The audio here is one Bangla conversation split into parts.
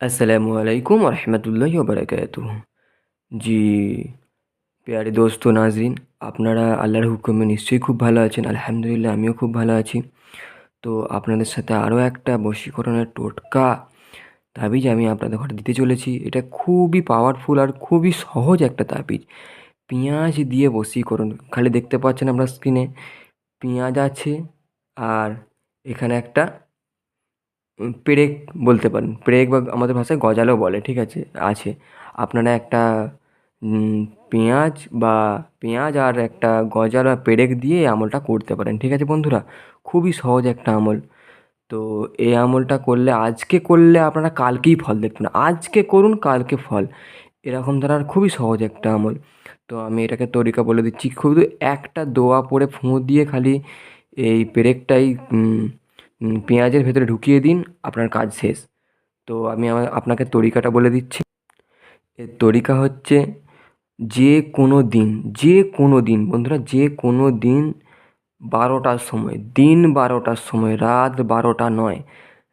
আলাইকুম রহমতুল্লাহি বারাকাতুহ জি প্যারে দোস্ত নাজরিন আপনারা আল্লাহর হুকুমে নিশ্চয়ই খুব ভালো আছেন, আলহামদুলিল্লাহ, আমিও খুব ভালো আছি। তো আপনাদের সাথে আরও একটা বশীকরণের টোটকা তাবিজ আমি আপনাদের ঘরে দিতে চলেছি। এটা খুবই পাওয়ারফুল আর খুবই সহজ একটা তাবিজ। পেঁয়াজ দিয়ে বশীকরণ, খালি দেখতে পাচ্ছেন আপনার স্ক্রিনে পেঁয়াজ আছে আর এখানে একটা পেরেক বলতে পারেন। পেরেক বা আমাদের ভাষায় গজালও বলে, ঠিক আছে? আছে। আপনারা একটা পেঁয়াজ বা পেঁয়াজ আর একটা গজাল বা পেরেক দিয়ে এই আমলটা করতে পারেন, ঠিক আছে বন্ধুরা? খুবই সহজ একটা আমল। তো এই আমলটা করলে, আজকে করলে আপনারা কালকেই ফল দেখবেন। আজকে করুন, কালকে ফল। এরকম দ্বারা খুবই সহজ একটা আমল। তো আমি এটাকে তরিকা বলে দিচ্ছি। শুধু একটা দোয়া পড়ে ফুঁ দিয়ে খালি এই পেরেকটাই পেঁয়াজের ভেতরে ঢুকিয়ে দিন, আপনার কাজ শেষ। তো আমি আমার, আপনাকে তরিকাটা বলে দিচ্ছি। এর তরিকা হচ্ছে যে কোনো দিন, যে কোনো দিন, বন্ধুরা যে কোনো দিন বারোটার সময়, দিন বারোটার সময়, রাত বারোটা নয়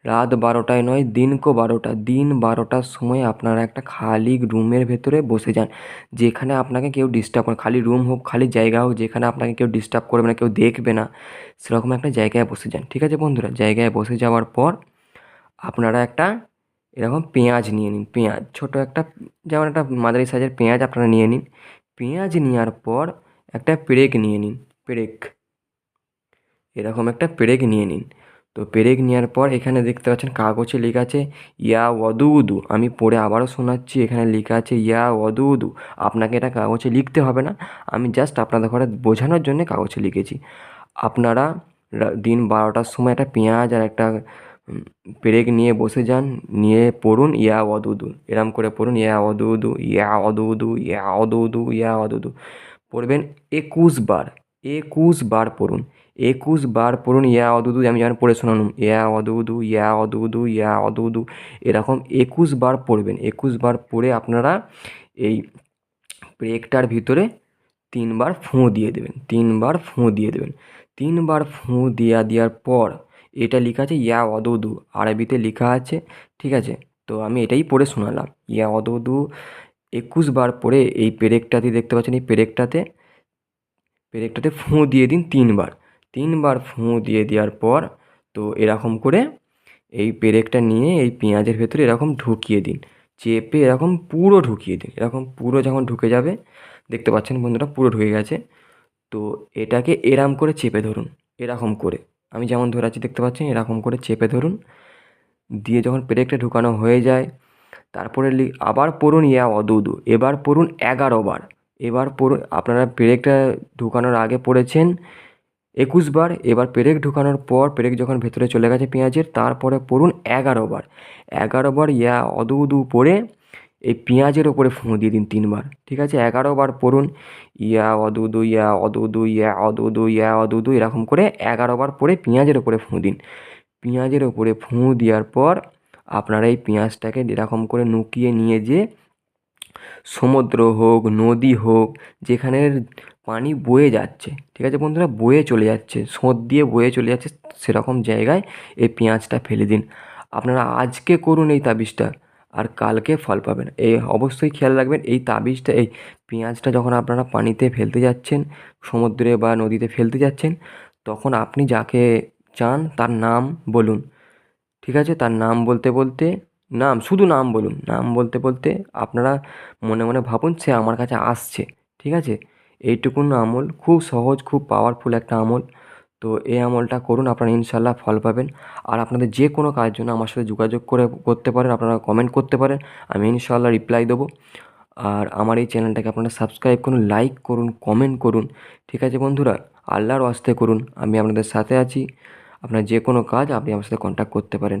রাত বারোটায় নয় দিনকো বারোটা। দিন বারোটার সময় আপনারা একটা খালি রুমের ভেতরে বসে যান, যেখানে আপনাকে কেউ ডিস্টার্ব করে খালি রুম হোক, খালি জায়গা হোক, যেখানে আপনাকে কেউ ডিস্টার্ব করবে না, কেউ দেখবে না, সেরকম একটা জায়গায় বসে যান, ঠিক আছে বন্ধুরা? জায়গায় বসে যাওয়ার পর আপনারা একটা এরকম পেঁয়াজ নিয়ে নিন, পেঁয়াজ, ছোটো একটা, যেমন একটা মাদারি সাইজের পেঁয়াজ আপনারা নিয়ে নিন। পেঁয়াজ নেওয়ার পর একটা পেরেক নিয়ে নিন, পেরেক, এরকম একটা পেরেক নিয়ে নিন। তো পেরেক নেওয়ার পর এখানে দেখতে পাচ্ছেন কাগজে লেখা আছে, ইয়া ওদুদু আমি পড়ে আবারও শোনাচ্ছি, এখানে লেখা আছে, ইয়া ওদুদু আপনাকে এটা কাগজে লিখতে হবে না, আমি জাস্ট আপনাদের ঘরে বোঝানোর জন্যে কাগজে লিখেছি। আপনারা দিন বারোটার সময় একটা পেঁয়াজ আর একটা পেরেক নিয়ে বসে যান, নিয়ে পড়ুন, ইয়া অদুদু এরম করে পড়ুন, ইয়া অদুদু ইয়া অদুদু ইয়া অদুদু ইয়া অদুদু পড়বেন একুশ বার। একুশ বার পড়ুন। একুশ বার পড়ুন, ইয়া, অদুদু, আমি যেমন পড়ে শোনালাম। ইয়া, অদুদু ইয়া অদুদু ইয়া, অদুদু। এরকম একুশ বার পড়বেন। একুশ বার পড়ে আপনারা এই ব্রেকটার ভিতরে তিনবার ফুঁ দিয়ে দেবেন। তিনবার ফুঁ দিয়ে দেবেন। তিনবার ফুঁ দেওয়া দেওয়ার পর এটা লেখা আছে ইয়া, অদৌদু। আরবিতে লেখা আছে, ঠিক আছে? তো আমি এটাই পড়ে শোনালাম। ইয়া, অদৌদু, একুশ বার পরে এই পেরেকটাতে দেখতে পাচ্ছেন, এই পেরেকটাতে পেরেকটাতে ফুঁ দিয়ে দিন তিনবার। তিনবার ফুঁ দিয়ে দেওয়ার পর তো এরকম করে এই পেরেকটা নিয়ে এই পেঁয়াজের ভেতরে এরকম ঢুকিয়ে দিন। চেপে এরকম পুরো ঢুকিয়ে দিন। এরকম পুরো যখন ঢুকে যাবে, দেখতে পাচ্ছেন বন্ধুরা পুরো ঢুকে গেছে। তো এটাকে এরম করে চেপে ধরুন, এরকম করে। আমি যেমন ধরাচ্ছি, দেখতে পাচ্ছেন এরকম করে চেপে ধরুন। দিয়ে যখন পেরেকটা ঢুকানো হয়ে যায়, তারপরে আবার পড়ুন ইয়া অদুদু। এবার পড়ুন এগারো বার। এবার পড়ুন আপনারা পেরেকটা ঢুকানোর আগে পড়েছেন একুশ বার, এবার পেরেক ঢুকানোর পর, পেরেক যখন ভেতরে চলে গেছে পেঁয়াজের, তারপরে পড়ুন এগারো বার। এগারো বার ইয়া অদুদু পড়ে এই পেঁয়াজের ওপরে ফুঁ দিয়ে দিন তিনবার ঠিক আছে? এগারো বার পড়ুন ইয়া অদুদু ইয়া অদুদু ইয়া অদুদু ইয়া অদুদু এরকম করে এগারো বার পরে পেঁয়াজের ওপরে ফুঁ দিন। পেঁয়াজের ওপরে ফুঁ দেওয়ার পর, আপনারা এই পেঁয়াজটাকে এরকম করে নুকিয়ে নিয়ে যে সমুদ্র হোক, নদী হোক যেখানের পানি বয়ে যাচ্ছে, ঠিক আছে বন্ধুরা? বয়ে চলে যাচ্ছে, সোঁত দিয়ে বয়ে চলে যাচ্ছে, সেরকম জায়গায় এই পেঁয়াজটা ফেলে দিন। আপনারা আজকে করুন এই তাবিজটা, আর কালকে ফল পাবেন। এই অবশ্যই খেয়াল রাখবেন, এই তাবিজটা, এই পেঁয়াজটা যখন আপনারা পানিতে ফেলতে যাচ্ছেন, সমুদ্রে বা নদীতে ফেলতে যাচ্ছেন, তখন আপনি যাকে চান তার নাম বলুন, ঠিক আছে? তার নাম বলতে বলতে নাম, শুধু নাম বলুন। নাম বলতে বলতে আপনারা মনে মনে ভাবুন সে আমার কাছে আসছে, ঠিক আছে? এইটুকুন আমল, খুব সহজ, খুব পাওয়ারফুল একটা আমল। তো এই আমলটা করুন, আপনারা ইনশাল্লাহ ফল পাবেন। আর আপনাদের যে কোনো কাজের জন্য আমার সাথে যোগাযোগ করে, করতে পারেন, আপনারা কমেন্ট করতে পারেন, আমি ইনশাল্লাহ রিপ্লাই দেবো। আর আমার এই চ্যানেলটাকে আপনারা সাবস্ক্রাইব করুন লাইক করুন কমেন্ট করুন, ঠিক আছে বন্ধুরা? আল্লাহর আস্তে করুন, আমি আপনাদের সাথে আছি। আপনার যে কোনো কাজ আপনি আমার সাথে কন্ট্যাক্ট করতে পারেন।